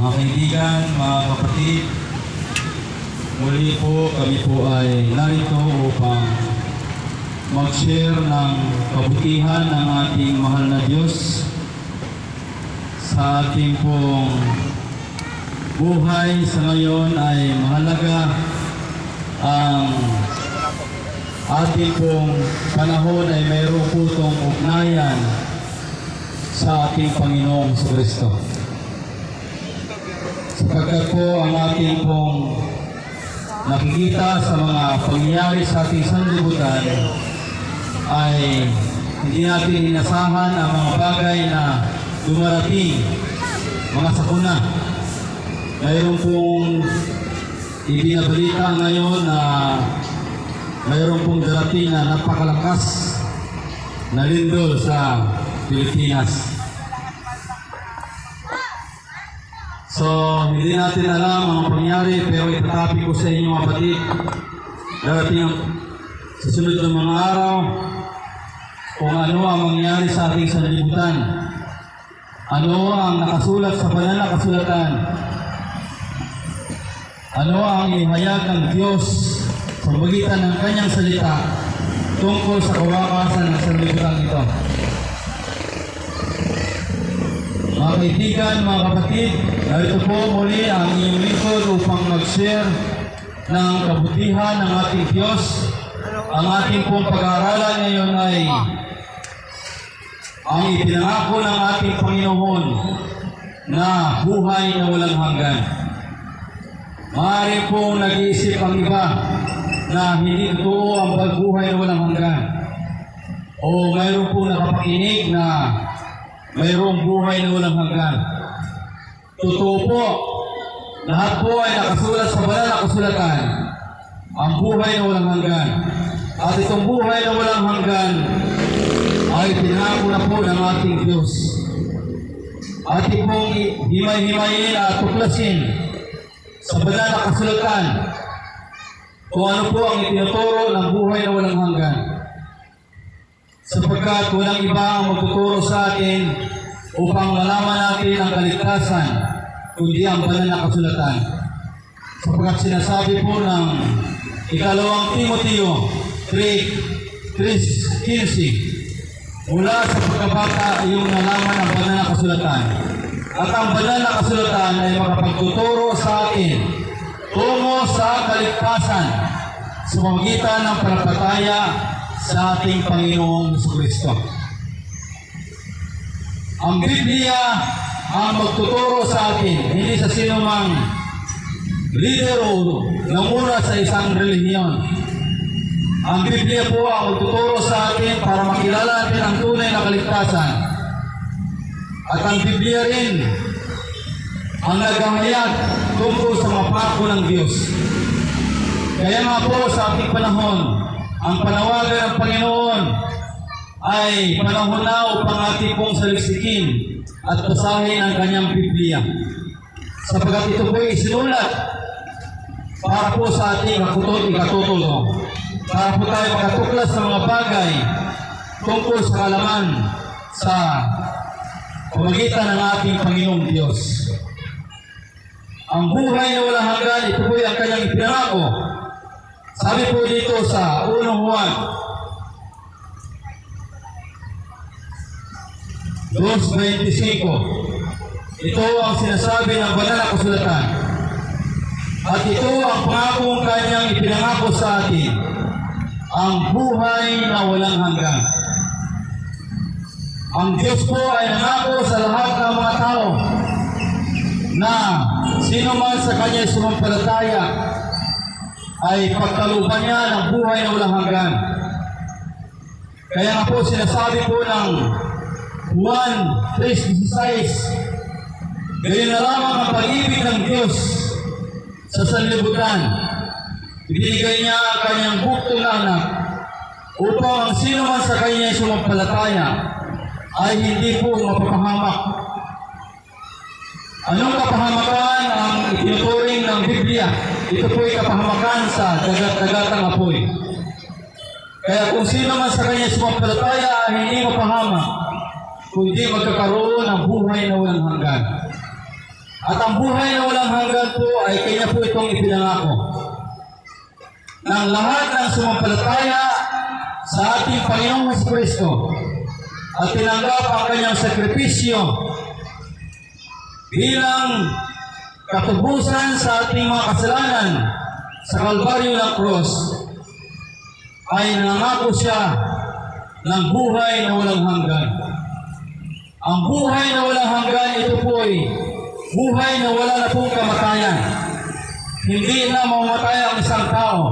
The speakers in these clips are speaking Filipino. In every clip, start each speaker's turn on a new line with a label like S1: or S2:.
S1: Mga kaibigan, mga kapatid, muli po kami po ay narito upang mag-share ng kabutihan ng ating mahal na Diyos sa ating pong buhay sa ngayon ay mahalaga ang ating pong panahon ay mayroon po itong ugnayan sa ating Panginoong Kristo. Sapagkat po ang ating pong nakikita sa mga pangyayari sa ating sanlibutan ay hindi natin inasahan ang mga bagay na dumarating, mga sakuna. Mayroon pong ibinabalita ngayon na mayroon pong darating na napakalakas na lindol sa Pilipinas. So, hindi natin alam ang pangyari pero itatapi ko sa inyo mga kapatid. Darating ang sa sunod ng mga araw kung ano ang mangyari sa ating sanlibutan. Ano ang nakasulat sa banal na kasulatan. Ano ang ihayag ng Diyos sa magitan ng kanyang salita tungkol sa kawakasan ng sanlibutan ito. Mga kaibigan, mga kapatid, narito po muli ang inyong lingkod upang mag-share ng kabutihan ng ating Diyos. Ang ating pong pag-aaralan ngayon ay ang ipinangako ng ating Panginoon na buhay na walang hanggan. Maaari pong nag-iisip ang iba na hindi totoo ang pagbuhay na walang hanggan. O mayroon pong nakapakinig na mayroong buhay na walang hanggan. Totoo po, lahat po ay nakasulat sa banal na kasulatan. Ang buhay na walang hanggan. At itong buhay na walang hanggan ay pinako na po ng ating Diyos. Ating pong himay-himayin at tuklasin sa banal na kasulatan kung ano po ang itinuturo ng buhay na walang hanggan sapagkat walang iba ang magtuturo sa atin upang malaman natin ang kaligtasan kundi ang banal na kasulatan. Sapagkat sinasabi po ng ikalawang Timoteo 3, 3.15 Mula sa pagkabata iyong nalaman ang banal na kasulatan. At ang banal na kasulatan ay makapagtuturo sa atin tungo sa kaligtasan sa pamagitan ng panapataya sa ating Panginoong Kristo. Ang Biblia ang magtuturo sa atin, hindi sa sino mang leader o namuna sa isang relihiyon. Ang Biblia po ang magtuturo sa atin para makilala natin ang tunay na kaligtasan. At ang Biblia rin ang naghahayag tungkol sa mapako ng Diyos. Kaya nga po sa ating panahon, ang panawagan ng Panginoon ay panahon na upang ating pong saliksikin at basahin ang kanyang Biblia. Sapagat ito po ay isinulat para po sa ating kakutod ikatutulo. Para po tayo makatuklas sa mga bagay tungkol sa kalaman sa pamagitan ng ating Panginoong Diyos. Ang buhay na walang hanggan, ito po ang kanyang ipinangako sabi po dito sa unang Juan, Dos 25. Ito ang sinasabi ng banal na kasulatan. At ito ang pangakong kanyang ipinangako sa atin, ang buhay na walang hanggan. Ang Diyos po ay nangako sa lahat ng mga tao na sino man sa kanya sumampalataya ay pagkaluban niya ng buhay na walang hanggan. Kaya nga po sinasabi po ng Juan 3.16 Ganyan na lamang ang pag-ibig ng Diyos sa sanlibutan. Ibinigay niya ang kanyang buktong na anak upang ang sino man sa kanya ay sumampalataya ay hindi po mapapahamak. Anong kapahamakan ang itinuturing ng Biblia? Ito po ay kapahamakan sa dagat-dagatang apoy. Kaya kung sino man sa kanya sumampalataya ay hindi mapahamak, kundi magkakaroon ng buhay na walang hanggan. At ang buhay na walang hanggan po ay kanya po itong ipinangako. Ng lahat ng sumampalataya sa ating Panginoong Hesus Kristo at tinanggap ang kanyang sakripisyo bilang katubusan sa ating mga kasalanan sa Kalbaryo ng Cross ay nangako siya ng buhay na walang hanggan. Ang buhay na walang hanggan, ito po ay buhay na wala na pong kamatayan. Hindi na mamamatay ang isang tao.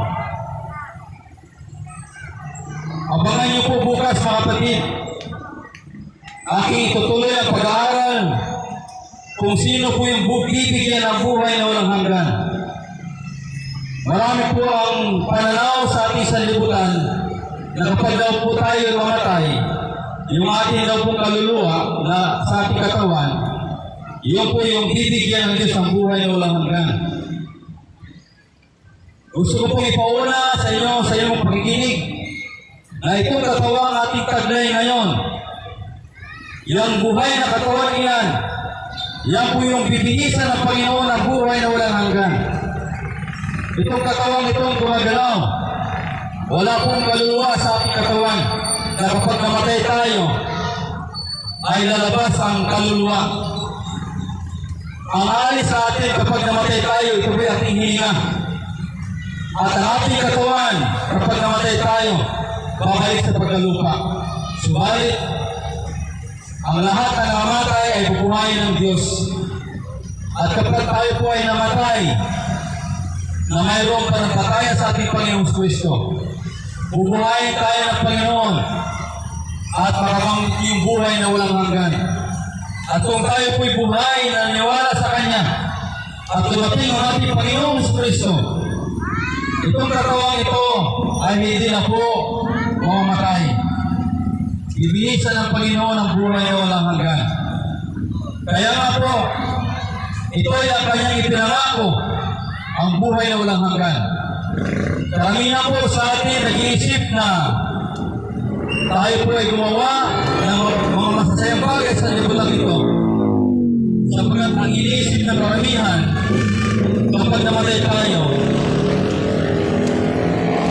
S1: Abangan niyo po bukas mga kapatid. Aking itutuloy ang pag-aaral kung sino po yung bibigyan ng buhay na walang hanggan. Marami po ang pananaw sa ating sanlibutan na kapag daw po tayo mamatay, yung ating daw pong kaluluwa na sa ating katawan, yun po yung bibigyan ng Diyos ng buhay na walang hanggan. Gusto ko pong ipauna sa inyo sa inyong pakikinig na itong katawan ating taglay ngayon. Yung buhay na katawan iyan, yan po yung bibigisan ng Panginoon ng buhay na walang hanggan. Itong katawan itong gumagalaw. Wala pong kaluluwa sa ating katawan na kapag namatay tayo, ay lalabas ang kaluluwa. Ang alis sa atin kapag namatay tayo, ito po ating hininga. At ang ating katawan, kapag namatay tayo, babalik sa pagkalupa. Subalit, ang lahat na namatay ay bubuhayin ng Diyos. At kapag tayo po ay namatay, na mayroong panagpataya sa ating Panginoong Kristo, bubuhayin tayo ng Panginoon at makamang yung buhay na walang hanggan. At kung tayo po'y buhay na naniwala sa Kanya at dumating ang ating Panginoong Kristo, itong katawang ito ay hindi na po mamamatay. Ibihisan ng Panginoon ang buhay na walang hanggan. Kaya nga po, ito ay ang kanyang ipinangako, ang buhay na walang hanggan. Karamihan po sa atin nag-iisip na tayo po ay gumawa ng mga masasayang bagay sa libulang ito. Sapagkat ang iniisip ng karamihan, kapag namatay tayo,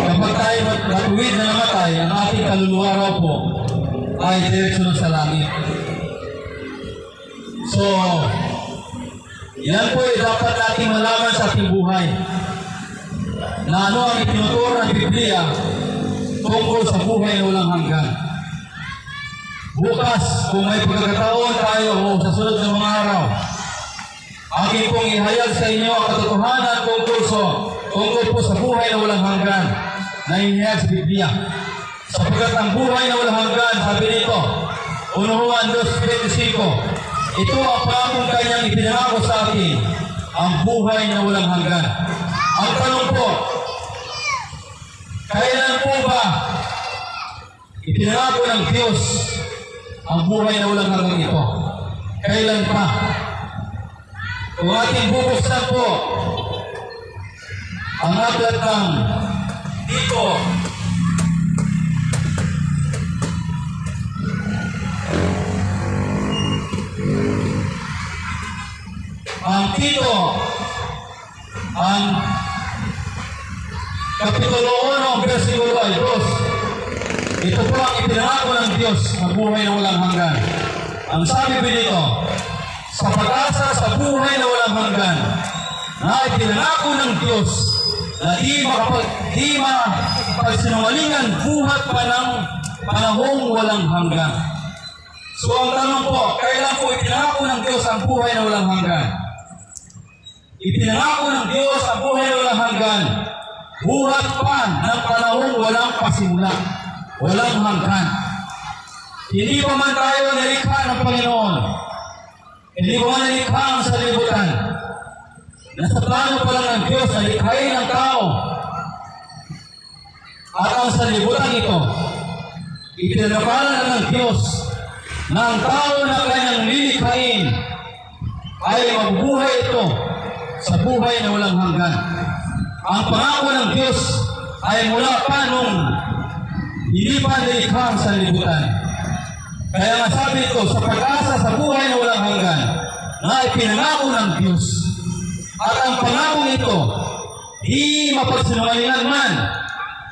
S1: kapag tayo matuwid na namatay, ang ating kaluluwa raw po ay direksyon sa langit. So, yan po ay dapat nating malaman sa ating buhay na ano ang itinuturo ng Biblia tungkol sa buhay na walang hanggan. Bukas, kung may pagkakataon tayo o sa sunod ng mga araw, aking pong ihayag sa inyo ang katotohanan tungkol sa, tungkol po sa buhay na walang hanggan na inihayag sa Biblia. Sapagkat ang buhay na walang hanggan, sabi nito, 1 Juan 2.25, ito ang pangakong kanyang ipinangako sa atin, ang buhay na walang hanggan. Ang tanong po, kailan po ba ipinangako ng Diyos ang buhay na walang hanggan ito? Kailan pa? Kung ating bubuksan po ang aklat ng dito ang Tito ang Kapitulo 1, versikulo ay 2. Ito po ang ipinangako ng Diyos na buhay na walang hanggan. Ang sabi po dito, sa pag-asa sa buhay na walang hanggan, na ipinangako ng Diyos na di makapag, di mapagsinungalingan buhat pa ng panahong walang hanggan. So ang tanong po, kailan po ipinangako ng Diyos ang buhay na walang hanggan? Ipinangako ng Diyos ang buhay walang hanggan. Buhat pa ng panahong walang pasimula. Walang hanggan. Hindi pa man tayo nilikha ng Panginoon. Hindi pa man nilikha ang salibutan. Nasa plano pa lang ng Diyos na likhain ang tao. At ang salibutan ito, itinagapalan ng Diyos na ang tao na kanyang lilikhain ay mabubuhay ito sa buhay na walang hanggan. Ang pangako ng Diyos ay mula pa nung hindi pa nilikha ang sanlibutan. Kaya nga sabi ito, sa pag-asa sa buhay na walang hanggan, na ipinangako ng Diyos. At ang pangako ito, di mapagsinungalingan man,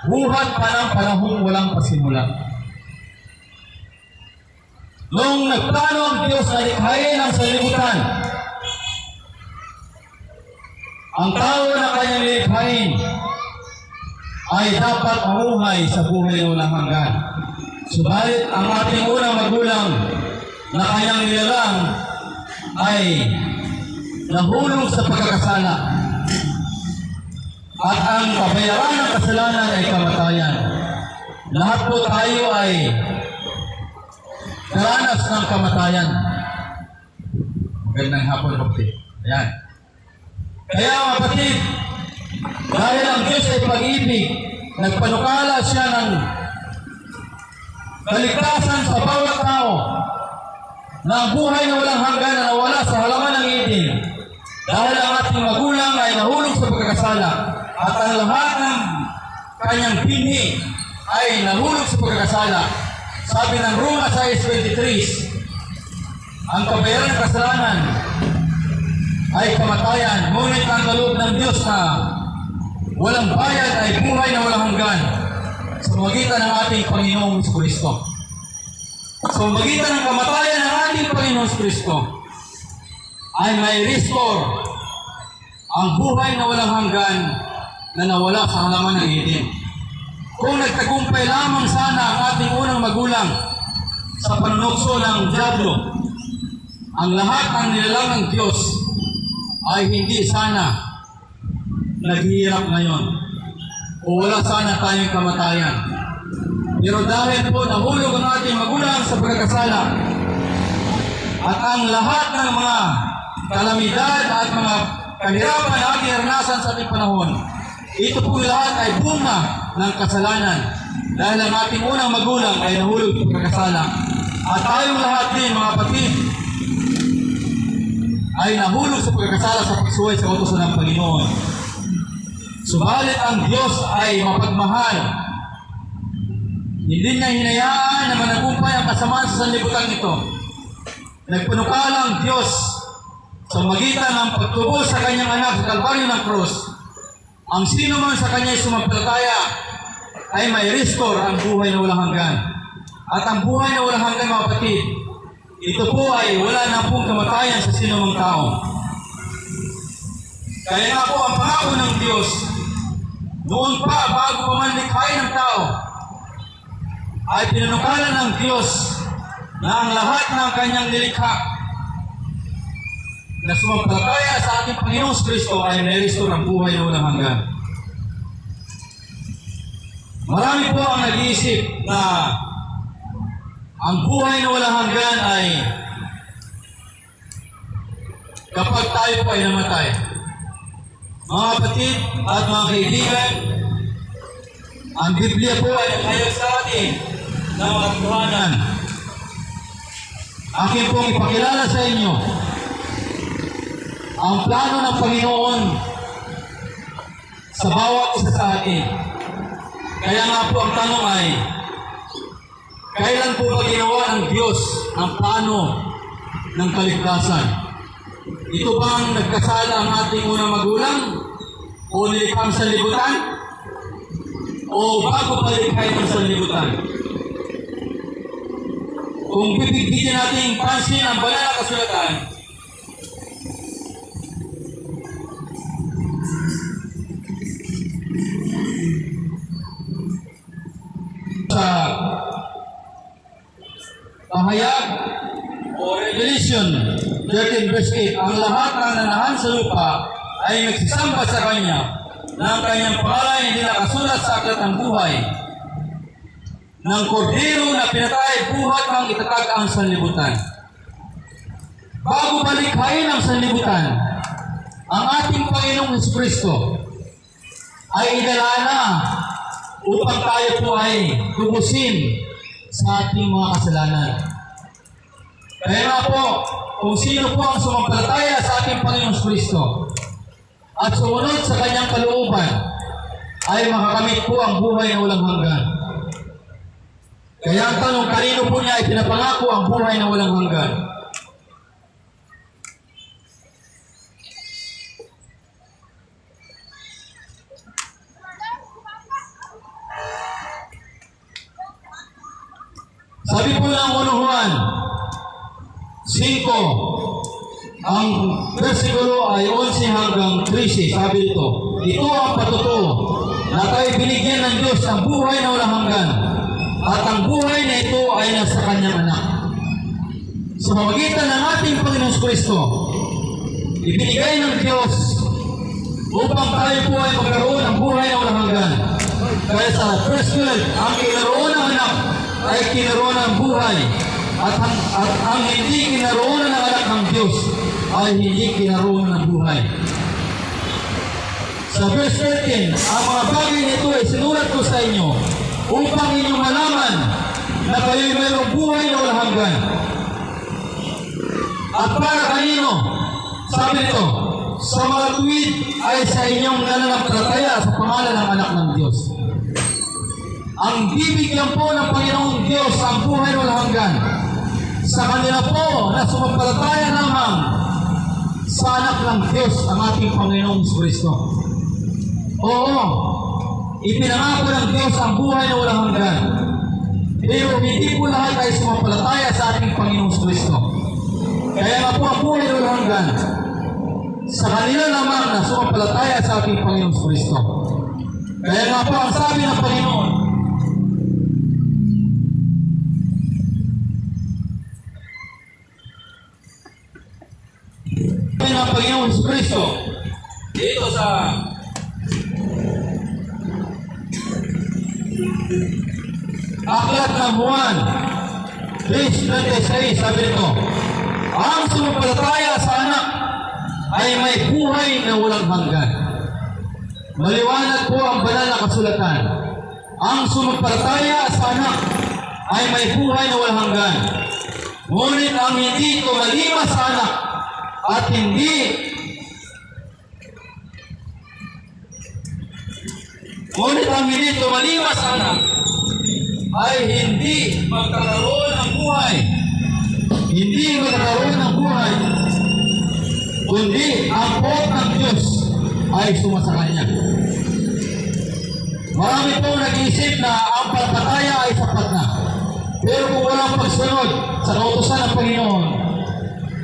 S1: buhat pa ng panahong walang pasimula. Nung nagplano ang Diyos na likhain ang sanlibutan, ang tao na kanyang lilikhain ay dapat mamuhay sa buhay na walang hanggan. Subalit ang ating unang magulang na kanyang nilalang ay nahulog sa pagkakasala. At ang kabayaran ng kasalanan ay kamatayan. Lahat po tayo ay Karanas ng kamatayan. Magandang hapon, kapatid. Ayan. Kaya mga kapatid, dahil ang Diyos ay pag-ibig, nagpanukala siya ng kaligtasan sa bawat tao na ang buhay na walang hanggan na nawala sa halaman ng Eden. Dahil ang ating magulang ay nahulog sa pagkakasala at ang lahat ng kanyang pinhi ay nahulog sa pagkakasala. Sabi ng Roma 6.23, ang kabayaran ng kasalanan ay kamatayan, ngunit ang kaloob ng Diyos na walang bayad ay buhay na walang hanggan sa magitan ng ating Panginoong Kristo. Sa magitan ng kamatayan ng ating Panginoong Kristo ay may restore ang buhay na walang hanggan na nawala sa halaman ng Eden. Kung nagtagumpay lamang sana ang ating unang magulang sa panunokso ng Diablo, ang lahat ng nilalang ng Diyos ay hindi sana naghihirap ngayon o wala sana tayong kamatayan. Pero dahil po nahulog ang ating magulang sa pagkakasala at ang lahat ng mga kalamidad at mga kahirapan na ating naranasan sa ating panahon, ito po lahat ay bunga ng kasalanan dahil ang ating unang magulang ay nahulog sa pagkakasala. At tayong lahat din, mga kapatid, ay nahulog sa pagkakasala sa pagsuway sa utosan ng Panginoon. Subalit ang Diyos ay mapagmahal. Hindi niya hinayaan na managumpay ang kasamaan sa sanlibutan ito. Nagpanukala ang Diyos sa magitan ng pagtubos sa kanyang anak sa kalbaryo ng krus. Ang sino man sa kanya sumampalataya ay may restore ang buhay na walang hanggan. At ang buhay na walang hanggan mga kapatid, ito po ay wala na pong kamatayan sa sino mang tao. Kaya nga po ang pangako ng Diyos, noon pa bago pa man likhain ng tao, ay pinanukala ng Diyos na ang lahat ng kanyang nilikha na sumampalataya sa ating Panginoong Kristo ay may-restore ang buhay na walang hanggan. Marami po ang nag-iisip na ang buhay na walang hanggan ay kapag tayo po ay namatay. Mga kapatid at mga kaibigan, ang Biblia po ay nagayag sa atin ng mga katuhanan. Akin pong ipakilala sa inyo ang plano ng Panginoon sa bawat isa sa atin. Kaya nga po ang tanong ay, kailan po ba ginawa ng Diyos ang plano ng kaligtasan? Ito bang nagkasala ang ating unang magulang? O nilikhang sanlibutan? O bago pa likhain ang sanlibutan? Kung bibigyan natin pansin ang banal na kasulatan, sa pahayag o Revelation 13 verse 8, ang lahat ng nanahan sa lupa ay nagsisamba sa Kanya na ang Kanyang pangalan hindi nakasulat sa aklat ng buhay ng kordero na pinatay buhat ang itatag ang sanlibutan. Bago balikhain ang sanlibutan, ang ating Panginoong Hesus ay idala na upang tayo po ay tubusin sa ating mga kasalanan. Kaya po, kung sino po ang sumampalataya sa ating Panginoong Kristo at sumunod sa kanyang kalooban, ay makakamit po ang buhay na walang hanggan. Kaya ang tanong, kanino po niya ay pinapangako ang buhay na walang hanggan? Sabi po ng unuhan, 5, ang versikulo ay 11 hanggang 13. Sabi dito, ito ang patutuo na tayo binigyan ng Diyos ng buhay na walang hanggan. At ang buhay na ito ay nasa kanyang anak. Sa pamagitan ng ating Panginoon Kristo, ibinigay ng Diyos upang tayo po ay magkaroon ng buhay na walang hanggan. Kaya sa first 12, ang kinaroon ng anak ay kinaroon ng buhay. At ang, at ang hindi kinaroon ng anak ng Diyos ay hindi kinaroon ng buhay. Sa verse 13, ang mga bagay nito ay sinulat ko sa inyo upang inyong malaman na kayo'y mayroong buhay na walang hanggan. At para kanino? Sabi nito, sa mga tuwid ay sa inyong nananampalataya sa pangalan ng anak ng Diyos. Ang bibigyan po ng Panginoong Diyos ang buhay na walang hanggan. Sa kanila po na sumampalataya lamang sa anak ng Diyos ang ating Panginoong Kristo. Oo, ipinangako ng Diyos ang buhay na walang hanggan. Pero hindi po lahat ay sumampalataya sa ating Panginoong Kristo. Kaya nga po ang buhay na walang hanggan sa kanila lamang na sumampalataya sa ating Panginoong Kristo. Kaya nga po ang sabi ng Panginoon, ng Panginoong Kristo dito sa Aklat ng Juan, verse 26, sabi nito, Ang sumampalataya sa anak ay may buhay na walang hanggan. Maliwanag po ang banal na kasulatan. Ang sumampalataya sa anak ay may buhay na walang hanggan. Ngunit ang hindi tumalima sa anak at hindi Ngunit ang hindi tumalima sa anak ay hindi magkakaroon ng buhay. Hindi magkakaroon ng buhay kundi ang pot ng Diyos ay sumasa kanya. Marami po nag-iisip na ang palataya ay sapat na. Pero kung walang pagsunod sa kautosan ng Panginoon,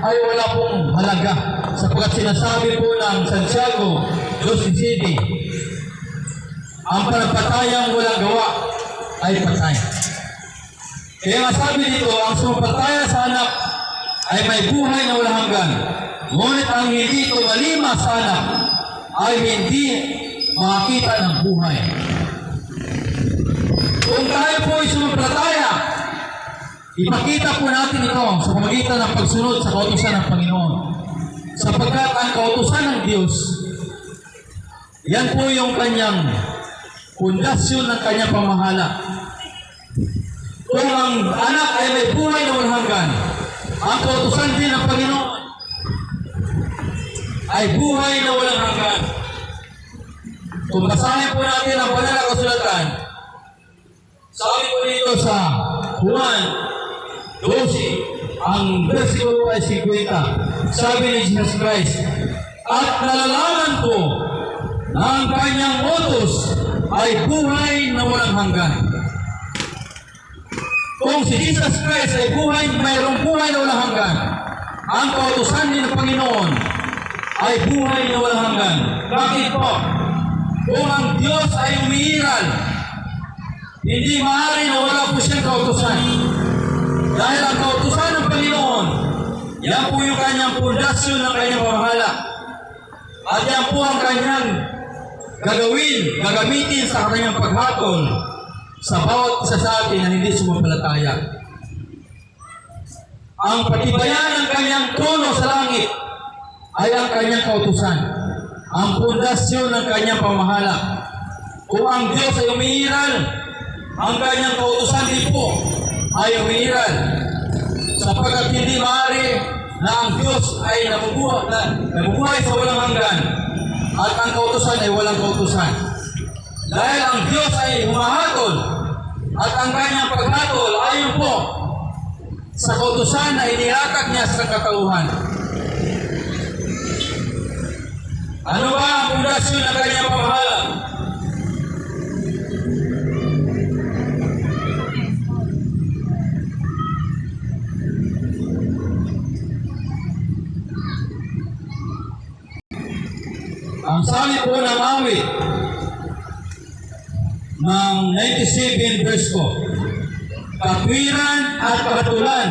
S1: ay wala pong halaga. Sapagkat sinasabi po ng Santiago 2.17, ang panampatayang walang gawa ay patay. Kaya nga sabi dito, ang sumapataya sa anak ay may buhay na walang hanggan. Ngunit ang hindi tumalima sa anak ay hindi makakita ng buhay. Kung tayo po ay sumampalataya, ipakita po natin ito sa pamagitan ng pagsunod sa kautusan ng Panginoon. Sapagkat ang kautusan ng Diyos, yan po yung kanyang pundasyon ng kanyang pamahala. Kung ang anak ay may buhay na walang hanggan, ang kautusan din ng Panginoon ay buhay na walang hanggan. Kung basahin po natin ang banal na kasulatan, sabi po dito sa Juan 12, ang versikulo ay 50. Sabi ni Jesus Christ, At nalalaman ko na ang kanyang utos ay buhay na walang hanggan. Kung si Jesus Christ ay buhay, mayroong buhay na walang hanggan, ang kautusan din ng Panginoon ay buhay na walang hanggan. Bakit po? Kung ang Diyos ay umiiral, hindi maaari na wala po siyang kautusan. Dahil ang kautusan ng Panginoon, yan po yung kanyang pundasyon ng kanyang pamahala. At yan po ang kanyang gagawin, gagamitin sa kanyang paghatol sa bawat isa sa atin na hindi sumampalataya. Ang patibayan ng kanyang trono sa langit ay ang kanyang kautusan. Ang pundasyon ng kanyang pamahala. Kung ang Diyos ay umiiral, ang kanyang kautusan din po ay umiiral. Sapagkat hindi maaari na ang Diyos ay nabubuhay, na, nabubuhay sa walang hanggan at ang kautusan ay walang kautusan. Dahil ang Diyos ay humahatol at ang kanyang paghatol ayon po sa kautusan na inihatak niya sa katauhan. Ano ba ang pundasyon ng kanyang pamahala? Ang sabi po ng awit ng 97 verse ko, katwiran at katulan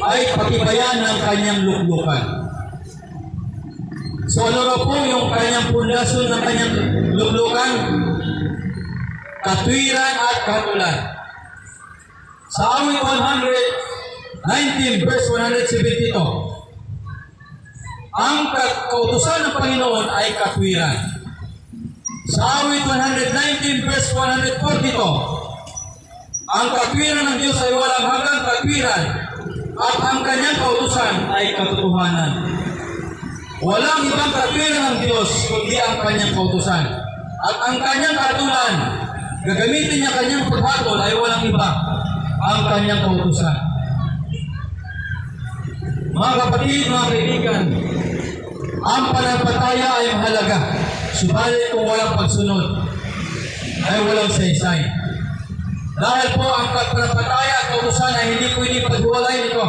S1: ay patibayan ng kanyang luklukan. So ano na po yung kanyang pundasyon ng kanyang luklukan? Katwiran at katulan. Sa awit 119 verse 172, ang ka- kautusan ng Panginoon ay katwiran. Sa awit 119 verse 142, ang katwiran ng Diyos ay walang hanggang katwiran at ang kanyang kautusan ay katotohanan. Walang ibang katwiran ng Diyos kundi ang kanyang kautusan. At ang kanyang katulan, gagamitin niya kanyang paghatol ay walang iba, ang kanyang kautusan. Mga kapatid, mga kaibigan, ang pananampalataya ay mahalaga. Subalit kung walang pagsunod, ay walang saysay. Dahil po ang pananampalataya at kautusan ay hindi pwede paghiwalay nito.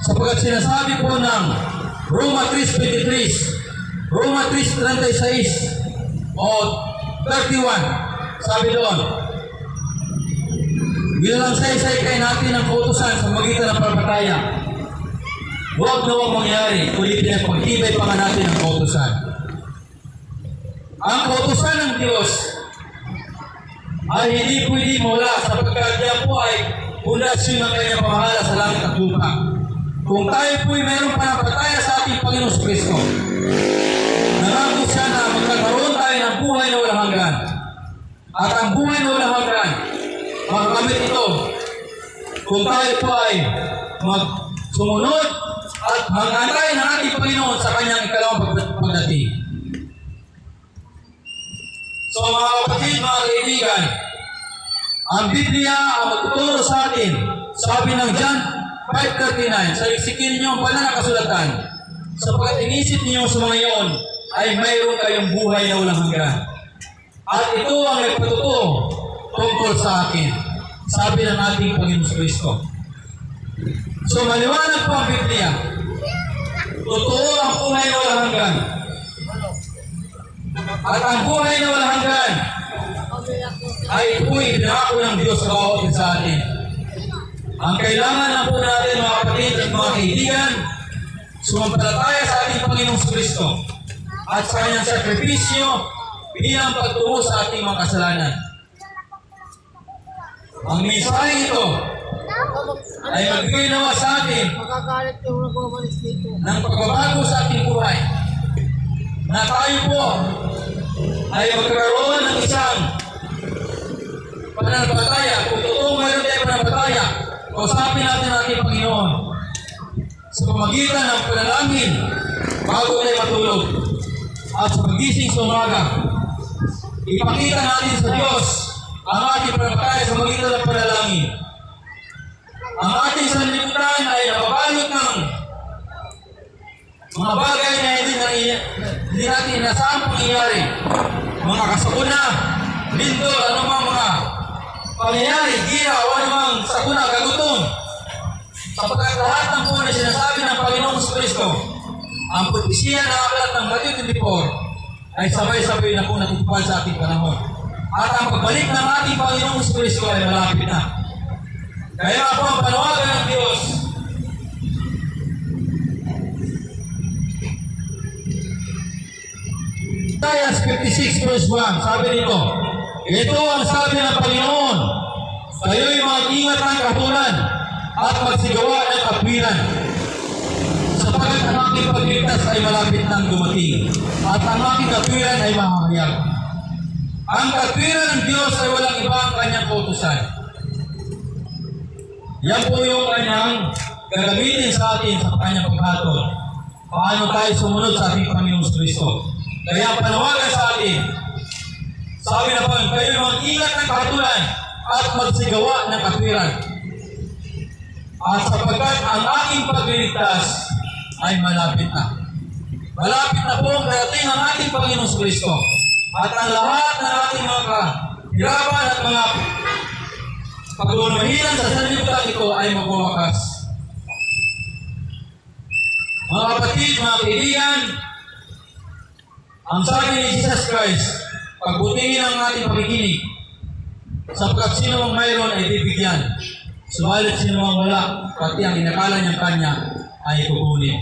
S1: Sapagkat sinasabi po ng Roma 3.23, Roma 3.36, o 31, sabi doon, bilang saysay kay natin ang kautusan sa magitan ng pananampalataya, Huwag na huwag mangyari, kundi pinagpagtibay pa nga natin ang kautusan. Ang kautusan ng Diyos ay hindi pwede mawala sapagkat yan po ay pundasyon ng kanyang pamahala sa langit at lupa. Kung tayo po'y mayroong panapataya sa ating Panginoon Kristo, nangako siya na magkakaroon tayo ng buhay na walang hanggan. At ang buhay na walang hanggan, makakamit ito kung tayo po ay magsumunod at mag-antay ng ating Panginoon sa kanyang ikalawang pag- pagdating. So mga kapatid, mga kaibigan, ang Biblia ang magtuturo sa atin, sabi ng John 5.39, sa iksikin niyo ang banal na kasulatan, sapagkat inisip niyo sa mga iyon, ay mayroon kayong buhay na walang hanggan. At ito ang nagpatuto tungkol sa akin, sabi ng ating Panginoon Kristo. So maliwanag po ang Biblia. Totoo ang buhay na walang hanggan. At ang buhay na walang hanggan ay ito'y pinako ng Diyos sa bawat sa atin. Ang kailangan lang po natin mga kapatid at mga kaibigan, sumampalataya sa ating Panginoong Kristo at sa kanyang sakripisyo bilang pagtuho sa ating mga kasalanan. Ang mensahe ito ay magbigay nawa sa atin ng pagbabago sa ating buhay. Na tayo po ay magkaroon ng isang pananampalataya. Kung totoo mayroon tayo pananampalataya, kausapin natin ang ating Panginoon sa pamagitan ng panalangin bago tayo matulog at sa pagising sa umaga. Ipakita natin sa Diyos ang ating pananampalataya sa pamagitan ng panalangin. Ang ating sanlibutan ay nababalot ng mga bagay na hindi, na, hindi natin inasahan pangyayari. Mga kasakuna, lindol, anumang mga pangyayari, gira, o anumang sakuna, kagutom. Sapagkat lahat ng po na sinasabi ng Panginoong Kristo, ang propesiya na aklat ng Matthew 24 ay sabay-sabay na po natutupad sa ating panahon. At ang pagbalik ng ating Panginoong Kristo ay malapit na. Kaya po ang panawagan ng Diyos Isaiah 56 verse 1, sabi nito, Ito ang sabi ng Panginoon, kayo'y mag-ingat ng katulan at magsigawa ng kapwiran. Sapagkat ang aking pagligtas ay malapit nang dumating at ang aking kapwiran ay mahahayag. Ang katwiran ng Diyos ay walang iba ang kanyang kautusan. Yan po yung kanyang gagamitin sa atin sa kanyang paghatol. Paano tayo sumunod sa ating Panginoong Kristo. Kaya panawagan sa atin, sabi na po, kayo mag-ingat ng kahatulan at magsigawa ng katwiran. At sapagkat ang aking pagliligtas ay malapit na. Malapit na po ang karating ng ating Panginoong Kristo. At ang lahat ng ating mga kahirapan at mga paglumahilan sa sanlibutan ito ay magwawakas. Mga kapatid, mga kaibigan, Ang sabi ni Jesus Christ, pagbutihin ang ating pakikinig, sapagkat sino mang mayroon ay bibigyan, subalit sino mang wala, pati ang inakala niyang kanya ay kukunin.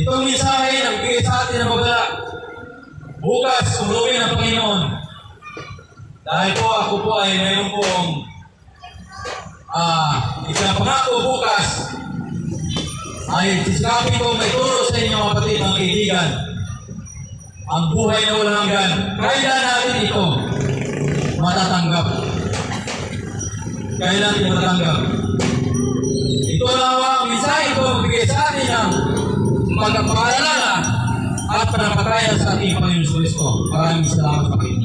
S1: Itong mensahe na bigay sa atin ng babala, bukas tumulungin ng Panginoon. Dahil po ako po ay mayroon pong ah, ipinapangako bukas ay sisikapin ko may turo sa inyo kapatid, mga kaibigan. Ang buhay na walang hanggan. Kailan natin ito matatanggap? Kailan natin matatanggap? Ito lang ang mensahe ko bigay sa atin ng pagpapaalala at panapatayan sa ating Panginoon Kristo. Maraming salamat Panginoon.